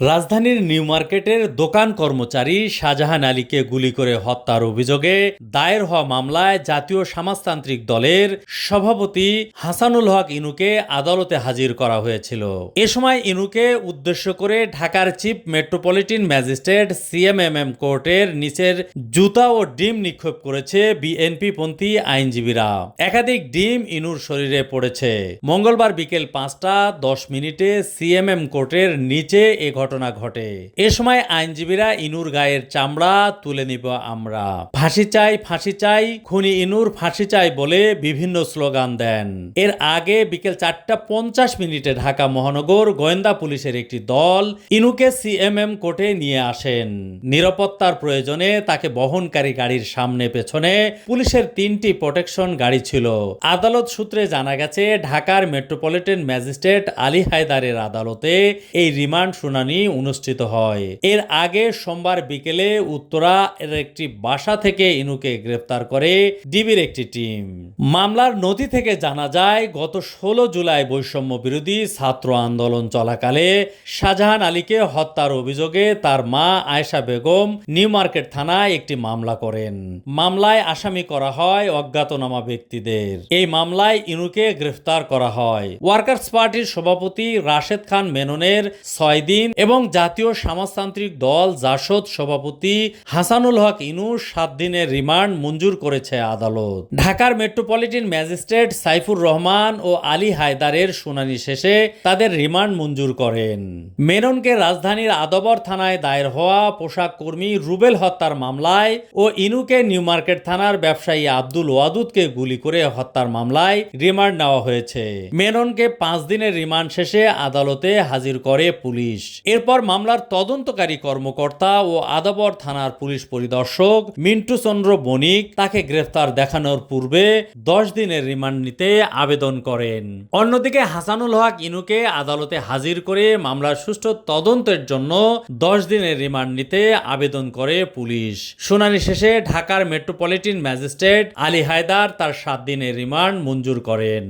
রাজধানীর নিউ মার্কেটের দোকান কর্মচারী শাহজাহান আলীকে গুলি করে হত্যার অভিযোগে দায়ের হওয়া মামলায় জাতীয় সমাজতান্ত্রিক দলের সভাপতি হাসানুল হক ইনুকে আদালতে হাজির করা হয়েছিল। এ সময় ইনুকে উদ্দেশ্য করে ঢাকার চিফ মেট্রোপলিটন ম্যাজিস্ট্রেট সিএমএমএম কোর্টের নিচের জুতা ও ডিম নিক্ষেপ করেছে বিএনপি পন্থী আইনজীবীরা। একাধিক ডিম ইনুর শরীরে পড়েছে। মঙ্গলবার বিকেল পাঁচটা দশ মিনিটে সিএমএম কোর্টের নিচে এ ঘটনা ঘটে। এ সময় আইনজীবীরা ইনুর গায়ের চামড়া তুলে নিব আমরা। ফাঁসি চাই ফাঁসি চাই, খুনি ইনুর ফাঁসি চাই বলে বিভিন্ন স্লোগান দেন। এর আগে বিকেল চারটা পঞ্চাশ মিনিটে ঢাকা মহানগর গোয়েন্দা পুলিশের একটি দল ইনুকে সিএমএম কোর্টে নিয়ে আসেন। নিরাপত্তার প্রয়োজনে তাকে বহনকারী গাড়ির সামনে পেছনে পুলিশের তিনটি প্রোটেকশন গাড়ি ছিল। আদালত সূত্রে জানা গেছে, ঢাকার মেট্রোপলিটন ম্যাজিস্ট্রেট আলী হায়দারের আদালতে এই রিমান্ড শুনানি অনুষ্ঠিত হয়। এর আগে সোমবার বিকেলে উত্তরা এর একটি বাসা থেকে ইনুকে গ্রেফতার করে ডিবির একটি টিম। মামলার নথি থেকে জানা যায়, গত ষোলো জুলাই বৈষম্য বিরোধী ছাত্র আন্দোলন চলাকালে শাহজাহান আলীকে হত্যার অভিযোগে তার মা আয়েশা বেগম নিউ মার্কেট থানায় একটি মামলা করেন। মামলায় আসামি করা হয় অজ্ঞাতনামা ব্যক্তিদের। এই মামলায় ইনুকে গ্রেফতার করা হয়। ওয়ার্কার্স পার্টির সভাপতি রাশেদ খান মেননের ছয় দিন এবং জাতীয় সমাজতান্ত্রিক দল জাসদ সভাপতি হাসানুল হক ইনু সাত দিনের রিমান্ড মঞ্জুর করেছে আদালত। ঢাকার মেট্রোপলিটন ম্যাজিস্ট্রেট সাইফুর রহমান ও আলী হায়দারের শুনানি শেষে তাদের রিমান্ড মঞ্জুর করেন। মেননকে রাজধানীর আদবর থানায় দায়ের হওয়া পোশাক কর্মী রুবেল হত্যার মামলায় ও ইনুকে নিউ মার্কেট থানার ব্যবসায়ী আব্দুল ওয়াদুদকে গুলি করে হত্যার মামলায় রিমান্ড নেওয়া হয়েছে। মেননকে পাঁচ দিনের রিমান্ড শেষে আদালতে হাজির করে পুলিশ। এরপর মামলার তদন্তকারী কর্মকর্তা ও আদাবর থানার পুলিশ পরিদর্শক মিন্টু চন্দ্র বণিক তাকে গ্রেফতার দেখানোর পূর্বে দশ দিনের রিমান্ড নিতে আবেদন করেন। অন্যদিকে হাসানুল হক ইনুকে আদালতে হাজির করে মামলার সুষ্ঠু তদন্তের জন্য দশ দিনের রিমান্ড নিতে আবেদন করে পুলিশ। শুনানি শেষে ঢাকার মেট্রোপলিটন ম্যাজিস্ট্রেট আলী হায়দার তার সাত দিনের রিমান্ড মঞ্জুর করেন।